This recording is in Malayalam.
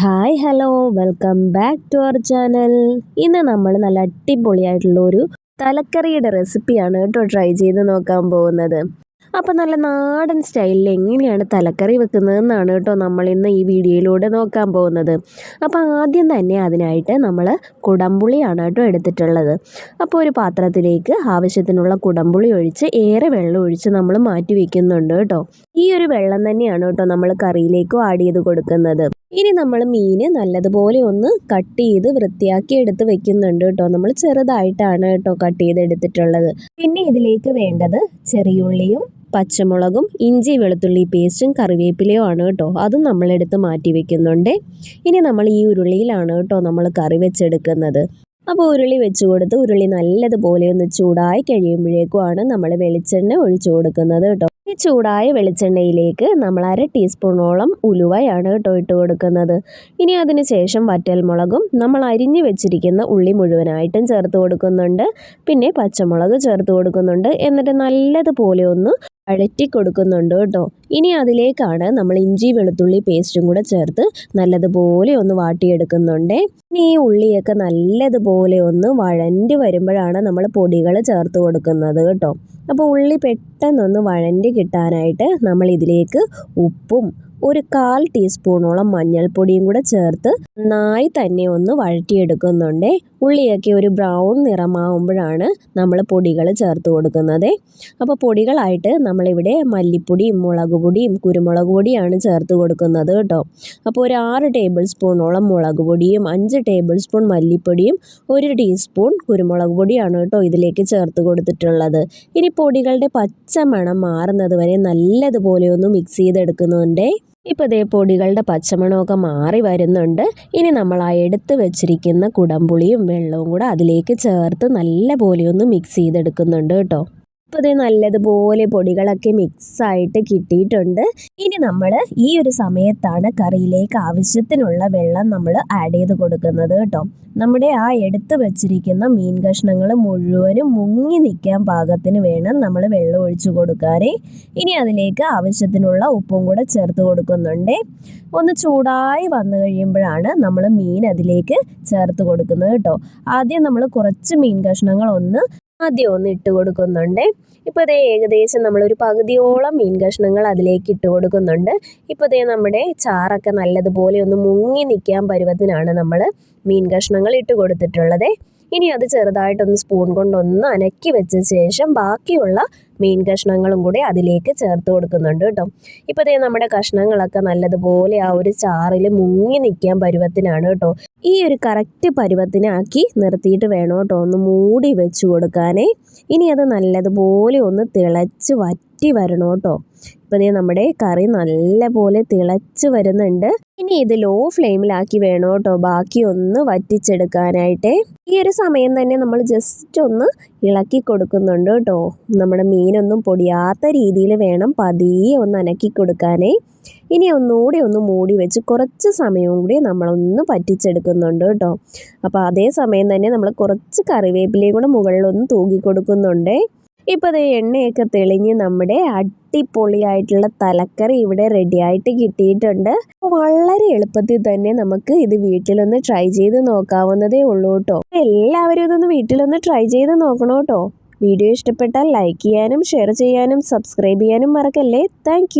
Hi hello. Welcome back to our channel. ഇന്ന് നമ്മൾ നല്ല അടിപൊളിയായിട്ടുള്ള ഒരു തലക്കറിയുടെ റെസിപ്പിയാണ് കേട്ടോ ട്രൈ ചെയ്ത് നോക്കാൻ പോകുന്നത്. അപ്പോൾ നല്ല നാടൻ സ്റ്റൈലിൽ എങ്ങനെയാണ് തലക്കറി വെക്കുന്നതെന്നാണ് കേട്ടോ നമ്മൾ ഇന്ന് ഈ വീഡിയോയിലൂടെ നോക്കാൻ പോകുന്നത്. അപ്പോൾ ആദ്യം തന്നെ അതിനായിട്ട് നമ്മൾ കുടംപുളിയാണ് കേട്ടോ എടുത്തിട്ടുള്ളത്. അപ്പോൾ ഒരു പാത്രത്തിലേക്ക് ആവശ്യത്തിനുള്ള കുടംപുളി ഒഴിച്ച് ഏറെ വെള്ളം ഒഴിച്ച് നമ്മൾ മാറ്റി വയ്ക്കുന്നുണ്ട് കേട്ടോ. ഈ ഒരു വെള്ളം തന്നെയാണ് കേട്ടോ നമ്മൾ കറിയിലേക്കും ആഡ് ചെയ്ത് കൊടുക്കുന്നത്. ഇനി നമ്മൾ മീൻ നല്ലതുപോലെ ഒന്ന് കട്ട് ചെയ്ത് വൃത്തിയാക്കി എടുത്ത് വെക്കുന്നുണ്ട് കേട്ടോ. നമ്മൾ ചെറുതായിട്ടാണ് കേട്ടോ കട്ട് ചെയ്ത് എടുത്തിട്ടുള്ളത് പിന്നെ ഇതിലേക്ക് വേണ്ടത് ചെറിയുള്ളിയും പച്ചമുളകും ഇഞ്ചി വെളുത്തുള്ളി പേസ്റ്റും കറിവേപ്പിലയും ആണ് കേട്ടോ. അതും നമ്മളെടുത്ത് മാറ്റി വെക്കുന്നുണ്ട്. ഇനി നമ്മൾ ഈ ഉരുളിയിലാണ് കേട്ടോ നമ്മൾ കറി വെച്ചെടുക്കുന്നത്. അപ്പോൾ ഉരുളി വെച്ച് കൊടുത്ത് ഉരുളി നല്ലതുപോലെ ഒന്ന് ചൂടായി കഴിയുമ്പോഴേക്കുമാണ് നമ്മൾ വെളിച്ചെണ്ണ ഒഴിച്ചു കൊടുക്കുന്നത് കേട്ടോ. ചൂടായ വെളിച്ചെണ്ണയിലേക്ക് നമ്മൾ അര ടീസ്പൂണോളം ഉലുവയാണ് കേട്ടോ ഇട്ട് കൊടുക്കുന്നത്. ഇനി അതിന് ശേഷം വറ്റൽമുളകും നമ്മൾ അരിഞ്ഞു വെച്ചിരിക്കുന്ന ഉള്ളി മുഴുവനായിട്ടും ചേർത്ത് കൊടുക്കുന്നുണ്ട്. പിന്നെ പച്ചമുളക് ചേർത്ത് കൊടുക്കുന്നുണ്ട്. എന്നിട്ട് നല്ലതുപോലെ ഒന്ന് വഴറ്റി കൊടുക്കുന്നുണ്ട് കേട്ടോ. ഇനി അതിലേക്കാണ് നമ്മൾ ഇഞ്ചി വെളുത്തുള്ളി പേസ്റ്റും കൂടെ ചേർത്ത് നല്ലതുപോലെ ഒന്ന് വാട്ടിയെടുക്കുന്നുണ്ട്. ഇനി ഈ ഉള്ളിയൊക്കെ നല്ലതുപോലെ ഒന്ന് വഴണ്ടി വരുമ്പോഴാണ് നമ്മൾ പൊടികൾ ചേർത്ത് കൊടുക്കുന്നത് കേട്ടോ. അപ്പോൾ ഉള്ളി പെട്ടെന്നൊന്ന് വഴണ്ടി കിട്ടാനായിട്ട് നമ്മൾ ഇതിലേക്ക് ഉപ്പും ഒരു കാൽ ടീസ്പൂണോളം മഞ്ഞൾപ്പൊടിയും കൂടെ ചേർത്ത് നന്നായി തന്നെ ഒന്ന് വഴറ്റിയെടുക്കുന്നുണ്ട്. ഉള്ളിയൊക്കെ ഒരു ബ്രൗൺ നിറമാവുമ്പോഴാണ് നമ്മൾ പൊടികൾ ചേർത്ത് കൊടുക്കുന്നത്. അപ്പോൾ പൊടികളായിട്ട് നമ്മളിവിടെ മല്ലിപ്പൊടിയും മുളക് പൊടിയും കുരുമുളക് പൊടിയാണ് ചേർത്ത് കൊടുക്കുന്നത് കേട്ടോ. അപ്പോൾ ഒരു ആറ് ടേബിൾ സ്പൂണോളം മുളക് പൊടിയും അഞ്ച് ടേബിൾ സ്പൂൺ മല്ലിപ്പൊടിയും ഒരു ടീസ്പൂൺ കുരുമുളക് പൊടിയാണ് കേട്ടോ ഇതിലേക്ക് ചേർത്ത് കൊടുത്തിട്ടുള്ളത്. ഇനി പൊടികളുടെ പച്ച മണം മാറുന്നത് വരെ നല്ലതുപോലെ ഒന്ന് മിക്സ് ചെയ്തെടുക്കുന്നുണ്ട്. ഇപ്പോൾ ദേ പൊടികളുടെ പച്ചമണമൊക്കെ മാറി വരുന്നുണ്ട്. ഇനി നമ്മൾ ആ എടുത്ത് വെച്ചിരിക്കുന്ന കുടംപുളിയും വെള്ളവും കൂടെ അതിലേക്ക് ചേർത്ത് നല്ല പോലെ ഒന്ന് മിക്സ് ചെയ്തെടുക്കുന്നുണ്ട് കേട്ടോ. അപ്പോൾ ഇത് നല്ലതുപോലെ പൊടികളൊക്കെ മിക്സായിട്ട് കിട്ടിയിട്ടുണ്ട്. ഇനി നമ്മൾ ഈ ഒരു സമയത്താണ് കറിയിലേക്ക് ആവശ്യത്തിനുള്ള വെള്ളം നമ്മൾ ആഡ് ചെയ്ത് കൊടുക്കുന്നത് കേട്ടോ. നമ്മുടെ ആ എടുത്ത് വെച്ചിരിക്കുന്ന മീൻ കഷ്ണങ്ങൾ മുഴുവനും മുങ്ങി നിൽക്കാൻ പാകത്തിന് വേണം നമ്മൾ വെള്ളം ഒഴിച്ചു കൊടുക്കാനേ. ഇനി അതിലേക്ക് ആവശ്യത്തിനുള്ള ഉപ്പും കൂടെ ചേർത്ത് കൊടുക്കുന്നുണ്ട്. ഒന്ന് ചൂടായി വന്നു കഴിയുമ്പോഴാണ് നമ്മൾ മീൻ അതിലേക്ക് ചേർത്ത് കൊടുക്കുന്നത് കേട്ടോ. ആദ്യം നമ്മൾ കുറച്ച് മീൻ കഷ്ണങ്ങൾ ഒന്ന് ആദ്യം ഒന്ന് ഇട്ട് കൊടുക്കുന്നുണ്ട്. ഇപ്പോൾ ഇതേ ഏകദേശം നമ്മളൊരു പകുതിയോളം മീൻ കഷ്ണങ്ങൾ അതിലേക്ക് ഇട്ട് കൊടുക്കുന്നുണ്ട്. ഇപ്പോൾ ഇതേ നമ്മുടെ ചാറൊക്കെ നല്ലതുപോലെ ഒന്ന് മുങ്ങി നിൽക്കാൻ പരുവത്തിനാണ് നമ്മൾ മീൻ കഷ്ണങ്ങൾ ഇട്ട് കൊടുത്തിട്ടുള്ളത്. ഇനി അത് ചെറുതായിട്ടൊന്ന് സ്പൂൺ കൊണ്ടൊന്ന് അനക്കി വെച്ച ശേഷം ബാക്കിയുള്ള മീൻ കഷ്ണങ്ങളും കൂടി അതിലേക്ക് ചേർത്ത് കൊടുക്കുന്നുണ്ട് കേട്ടോ. ഇപ്പോൾ ഇതേ നമ്മുടെ കഷ്ണങ്ങളൊക്കെ നല്ലതുപോലെ ആ ഒരു ചാറിൽ മുങ്ങി നിൽക്കാൻ പരുവത്തിനാണ് കേട്ടോ. ഈ ഒരു കറക്റ്റ് പരുവത്തിനാക്കി നിർത്തിയിട്ട് വേണം കേട്ടോ ഒന്ന് മൂടി വെച്ച് കൊടുക്കാനേ. ഇനി അത് നല്ലതുപോലെ ഒന്ന് തിളച്ച് വറ്റി വരണം കേട്ടോ. ഇപ്പോൾ ഇതേ നമ്മുടെ കറി നല്ല പോലെ തിളച്ച് വരുന്നുണ്ട്. ഇനി ഇത് ലോ ഫ്ലെയിമിലാക്കി വേണം കേട്ടോ. ബാക്കി ഒന്ന് വറ്റിച്ചെടുക്കാനായിട്ട്. ഈ ഒരു സമയം തന്നെ നമ്മൾ ജസ്റ്റ് ഒന്ന് ഇളക്കി കൊടുക്കുന്നുണ്ട് കേട്ടോ. നമ്മുടെ മീനൊന്നും പൊടിയാത്ത രീതിയിൽ വേണം പതിയെ ഒന്ന് അനക്കി കൊടുക്കാനേ. ഇനി ഒന്നുകൂടി ഒന്ന് മൂടി വെച്ച് കുറച്ച് സമയവും കൂടി നമ്മളൊന്ന് പറ്റിച്ചെടുക്കുന്നുണ്ട് കേട്ടോ. അപ്പോൾ അതേ സമയം തന്നെ നമ്മൾ കുറച്ച് കറിവേപ്പിലയും കൂടെ മുകളിലൊന്ന് തൂക്കി കൊടുക്കുന്നുണ്ട്. ഇപ്പോൾ അത് എണ്ണയൊക്കെ തെളിഞ്ഞ് നമ്മുടെ അടിപൊളിയായിട്ടുള്ള തലക്കറി ഇവിടെ റെഡിയായിട്ട് കിട്ടിയിട്ടുണ്ട്. വളരെ എളുപ്പത്തിൽ തന്നെ നമുക്ക് ഇത് വീട്ടിലൊന്ന് ട്രൈ ചെയ്ത് നോക്കാവുന്നതേ ഉള്ളൂ കേട്ടോ. എല്ലാവരും ഇതൊന്ന് വീട്ടിലൊന്ന് ട്രൈ ചെയ്ത് നോക്കണം കേട്ടോ. വീഡിയോ ഇഷ്ടപ്പെട്ടാൽ ലൈക്ക് ചെയ്യാനും ഷെയർ ചെയ്യാനും സബ്സ്ക്രൈബ് ചെയ്യാനും മറക്കല്ലേ? താങ്ക്